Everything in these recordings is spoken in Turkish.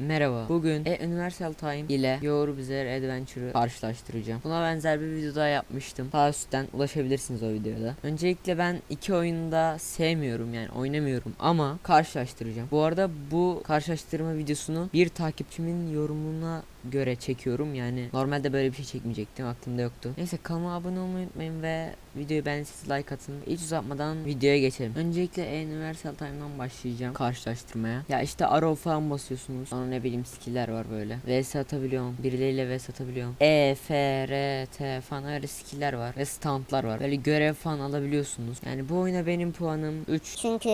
Merhaba. Bugün e Universal Time ile Your Bizarre Adventure'ı karşılaştıracağım. Buna benzer bir video daha yapmıştım. Sağ üstten ulaşabilirsiniz o videoda. Öncelikle ben iki oyunu da sevmiyorum yani oynamıyorum ama karşılaştıracağım. Bu arada bu karşılaştırma videosunu bir takipçimin yorumuna göre çekiyorum yani normalde böyle bir şey çekmeyecektim aklımda yoktu. Neyse kanalıma abone olmayı unutmayın ve videoyu beğendiyseniz like atın. Hiç uzatmadan videoya geçelim. Öncelikle e Universal Time'dan başlayacağım karşılaştırmaya. Ya işte arrow falan basıyorsunuz. Sonra ne bileyim skill'ler var böyle. VS atabiliyorum. Birileriyle VS atabiliyorum. E, F, R, T falan öyle skill'ler var. Ve standlar var. Böyle görev falan alabiliyorsunuz. Yani bu oyuna benim puanım 3 Çünkü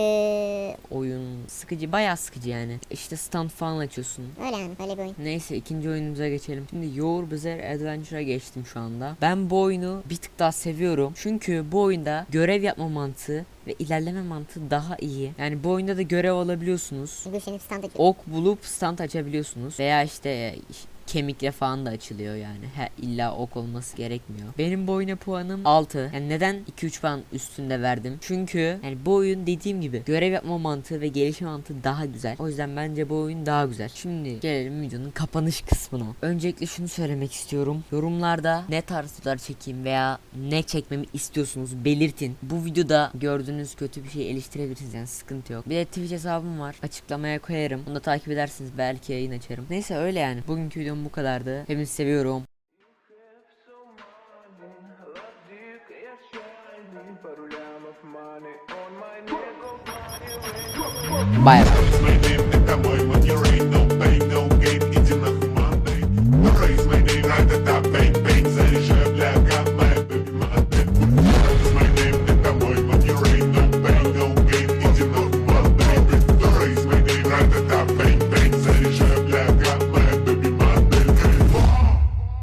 oyun sıkıcı bayağı sıkıcı yani. İşte stand falan açıyorsun. öyle yani böyle bir oyun. Neyse ikinci oyunumuza geçelim. Şimdi Your Bizarre Adventure'a geçtim şu anda. Ben bu oyunu bir tık daha seviyorum. Çünkü bu oyunda görev yapma mantığı ve ilerleme mantığı daha iyi. Yani bu oyunda da görev alabiliyorsunuz. Açıyor. Ok bulup stand açabiliyorsunuz. Veya işte kemikle falan da açılıyor yani. He, illa ok olması gerekmiyor. Benim bu oyuna puanım 6. Yani neden 2-3 puan üstünde verdim? Çünkü yani bu oyun dediğim gibi görev yapma mantığı ve gelişme mantığı daha güzel. O yüzden bence bu oyun daha güzel. Şimdi gelelim videonun kapanış kısmına. Öncelikle şunu söylemek istiyorum. Yorumlarda ne tarz videolar çekeyim veya ne çekmemi istiyorsunuz belirtin. Bu videoda gördüğünüz kötü bir şey eleştirebilirsiniz yani sıkıntı yok. Bir de Twitch hesabım var. Açıklamaya koyarım. Bunu da takip edersiniz. Belki yayın açarım. Neyse öyle yani. Bugünkü videom videom bu kadardı. Hepinizi seviyorum. Bye bye.